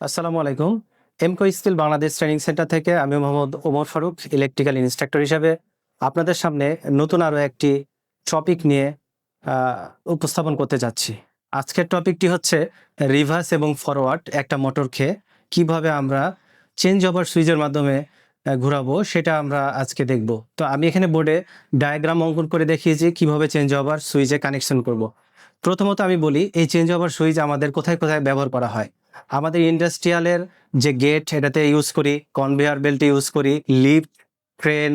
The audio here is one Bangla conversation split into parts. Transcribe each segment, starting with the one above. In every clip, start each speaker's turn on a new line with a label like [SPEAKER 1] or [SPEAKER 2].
[SPEAKER 1] আসসালামু আলাইকুম। Emco skill Bangladesh training centre থেকে আমি মোহাম্মদ ওমর ফারুক, ইলেকট্রিক্যাল ইনস্ট্রাক্টর হিসাবে আপনাদের সামনে নতুন আরও একটি টপিক নিয়ে উপস্থাপন করতে যাচ্ছি। আজকের টপিকটি হচ্ছে রিভার্স এবং ফরওয়ার্ড, একটা মোটরকে কীভাবে আমরা চেঞ্জ ওভার সুইচের মাধ্যমে ঘোরাবো সেটা আমরা আজকে দেখব। তো আমি এখানে বোর্ডে ডায়াগ্রাম অঙ্কন করে দেখিয়েছি কীভাবে চেঞ্জ ওভার সুইচে কানেকশন করব। প্রথমত আমি বলি, এই চেঞ্জ ওভার সুইচ আমাদের কোথায় কোথায় ব্যবহার করা হয়? আমাদের ইন্ডাস্ট্রিয়ালের যে গেট এটাতে ইউজ করি কনভেয়ার বেল্ট ইউজ করি লিফট ক্রেন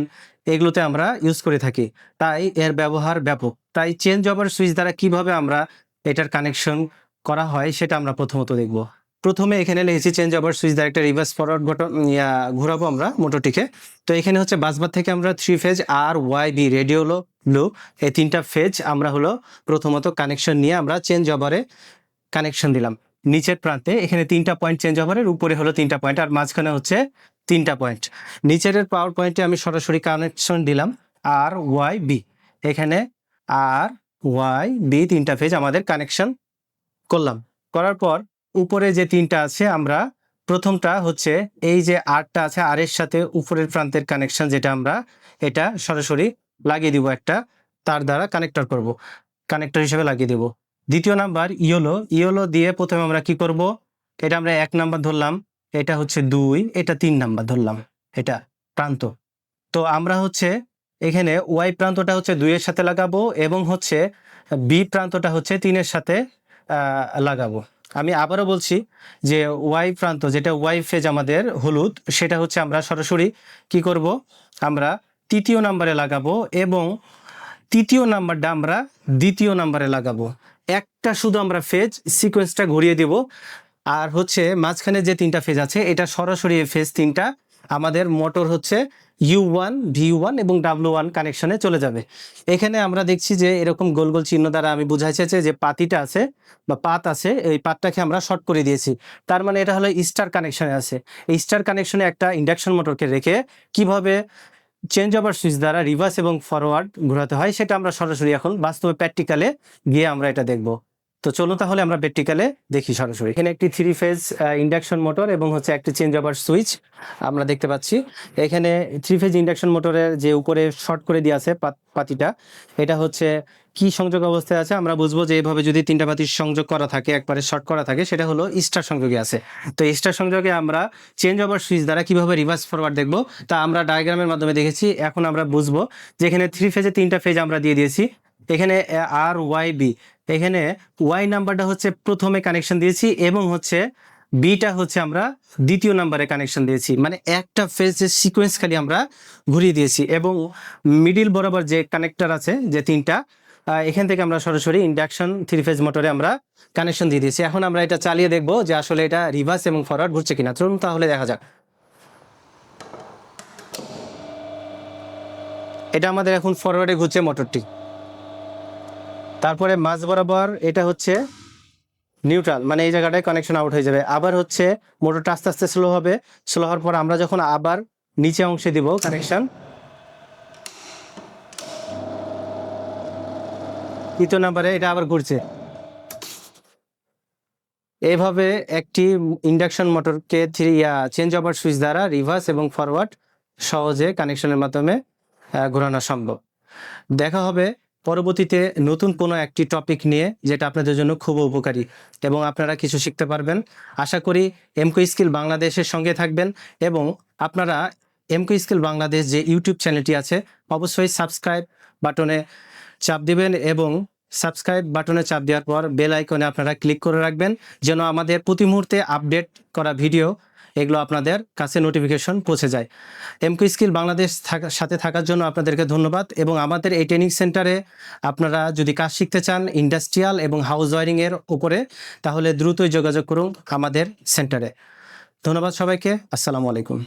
[SPEAKER 1] এগুলোতে আমরা ইউজ করে থাকি। তাই এর ব্যবহার ব্যাপক। তাই চেঞ্জ ওভার সুইচ দ্বারা কীভাবে আমরা এটার কানেকশন করা হয় সেটা আমরা প্রথমত দেখব। প্রথমে এখানে লিখেছি চেঞ্জ ওভার সুইচ দ্বারা একটা রিভার্স ফরওয়ার্ড বটন ঘোরাবো আমরা মোটরটিকে। তো এখানে হচ্ছে বাসবার থেকে আমরা three phase R Y B radio blue এই তিনটা ফেজ আমরা হলো প্রথমত কানেকশন নিয়ে আমরা চেঞ্জ ওভারে কানেকশন দিলাম। নিচের প্রান্তে, এখানে তিনটা পয়েন্ট চেঞ্জ ওভারের উপরে হলো তিনটা পয়েন্ট আর মাঝখানে হচ্ছে তিনটা পয়েন্ট নিচের পাওয়ার পয়েন্টে আমি সরাসরি কানেকশন দিলাম, আর ওয়াই বি এখানে আর ওয়াই বি তিনটা ফেজ আমাদের কানেকশন করলাম। করার পর, উপরে যে তিনটা আছে, আমরা প্রথমটা হচ্ছে এই যে আরটা আছে, আর এর সাথে উপরের প্রান্তের কানেকশন যেটা আমরা, এটা সরাসরি লাগিয়ে দিব একটা, তার দ্বারা কানেক্টর করব। কানেক্টর হিসেবে লাগিয়ে দেব। দ্বিতীয় নাম্বার, ইয়োলো। ইয়োলো দিয়ে প্রথমে আমরা কি করব? এটা আমরা এক নাম্বার ধরলাম। এটা হচ্ছে দুই, এটা তিন নাম্বার ধরলাম। এটা প্রান্ত। তো আমরা হচ্ছে এখানে ওয়াই প্রান্তটা হচ্ছে দুইয়ের সাথে লাগাবো এবং হচ্ছে বি প্রান্তটা হচ্ছে তিনের সাথে লাগাবো। আমি আবারও বলছি যে ওয়াই প্রান্ত, যেটা ওয়াই ফেজ আমাদের হলুদ, সেটা হচ্ছে আমরা সরাসরি কি করব? আমরা তৃতীয় নাম্বারে লাগাবো এবং তৃতীয় নাম্বারটা আমরা দ্বিতীয় নাম্বারে লাগাবো। একটা শুধু আমরা ফেজ সিকোয়েন্সটা ঘুরিয়ে দেব। আর হচ্ছে মাঝখানে যে তিনটা ফেজ আছে, এটা সরাসরি ফেজ তিনটা আমাদের মোটর হচ্ছে ইউ ওয়ান ভি ওয়ান এবং ডাব্লু ওয়ান কানেকশনে চলে যাবে। এখানে আমরা দেখছি যে এরকম গোল গোল চিহ্ন দ্বারা আমি বুঝাইছে যে পাতিটা আছে বা পাত আছে, এই পাতটাকে আমরা শর্ট করে দিয়েছি। তার মানে এটা হলো স্টার কানেকশনে আছে। এই স্টার কানেকশনে একটা ইন্ডাকশন মোটরকে রেখে কীভাবে চেঞ্জ ওভার সুইচ দ্বারা রিভার্স এবং ফরওয়ার্ড ঘোরাতে হয়, সেটা আমরা সরাসরি এখন বাস্তবে প্র্যাকটিক্যালে গিয়ে আমরা এটা দেখব। তো চলুন তাহলে আমরা প্র্যাকটিক্যালে দেখি সরাসরি। এখানে একটি থ্রি ফেজ ইন্ডাকশন মোটর এবং হচ্ছে একটি চেঞ্জ ওভার সুইচ আমরা দেখতে পাচ্ছি। এখানে থ্রি ফেজ ইন্ডাকশন মোটরের যে উপরে শর্ট করে দিয়ে আছে পাতিটা, এটা হচ্ছে কি সংযোগ অবস্থায় আছে? আমরা বুঝব যে এভাবে যদি তিনটা পাতি সংযোগ করা থাকে, একবারে শর্ট করা থাকে, সেটা হলো স্টার সংযোগে আছে। তো স্টার সংযোগে আমরা চেঞ্জ ওভার সুইচ দ্বারা কীভাবে রিভার্স ফরওয়ার্ড দেখব? তা আমরা ডায়াগ্রামের মাধ্যমে দেখেছি। এখন আমরা বুঝব যে এখানে থ্রি ফেজে তিনটা ফেজ আমরা দিয়ে দিয়েছি। এখানে আর ওয়াই বি এখানে ওয়াই নাম্বারটা হচ্ছে প্রথমে কানেকশন দিয়েছি এবং হচ্ছে বিটা হচ্ছে আমরা দ্বিতীয় নাম্বারে কানেকশন দিয়েছি। মানে একটা ফেজের সিকোয়েন্স খালি আমরা ঘুরিয়ে দিয়েছি এবং মিডিল বরাবর যে কানেক্টর আছে, যে তিনটা এখান থেকে আমরা সরাসরি ইন্ডাকশন থ্রি ফেজ মোটরে আমরা কানেকশন দিয়ে দিয়েছি। এখন আমরা এটা চালিয়ে দেখব যে আসলে এটা রিভার্স এবং ফরওয়ার্ড ঘুরছে কিনা। চলুন তাহলে দেখা যাক। এটা আমাদের এখন ফরওয়ার্ডে ঘুরছে মোটরটি তারপরে মাঝ বরাবর এটা হচ্ছে নিউট্রাল মানে এই জায়গাটায় কানেকশন আউট হয়ে যাবে। আবার হচ্ছে মোটরটা আস্তে আস্তে স্লো হবে। স্লো হওয়ার পর আমরা যখন আবার নিচে অংশে দিব কানেকশন তৃতীয় নাম্বারে এটা আবার ঘুরছে। এইভাবে একটি ইন্ডাকশন মোটরকে থ্রি চেঞ্জ ওভার সুইচ দ্বারা রিভার্স এবং ফরওয়ার্ড সহজে কানেকশনের মাধ্যমে ঘোরানো সম্ভব। দেখা হবে পরবর্তীতে নতুন কোনো একটি টপিক নিয়ে, যেটা আপনাদের জন্য খুব উপকারী এবং আপনারা কিছু শিখতে পারবেন। আশা করি এমকো স্কিল বাংলাদেশের সঙ্গে থাকবেন এবং আপনারা এমকো স্কিল বাংলাদেশ যে ইউটিউব চ্যানেলটি আছে, অবশ্যই সাবস্ক্রাইব বাটনে চাপ দিবেন এবং সাবস্ক্রাইব বাটনে চাপ দেওয়ার পর বেল আইকনে আপনারা ক্লিক করে রাখবেন, যেন আমাদের প্রতি মুহূর্তে আপডেট করা ভিডিও এগুলো আপনাদের কাছে নোটিফিকেশন পৌঁছে যায়। এমকো স্কিল বাংলাদেশ সাথে থাকার জন্য আপনাদেরকে ধন্যবাদ এবং আমাদের এই ট্রেনিং সেন্টারে আপনারা যদি কাজ শিখতে চান ইন্ডাস্ট্রিয়াল এবং হাউস ওয়ারিংয়ের উপরে, তাহলে দ্রুতই যোগাযোগ করুন আমাদের সেন্টারে ধন্যবাদ সবাইকে, আসসালামু আলাইকুম।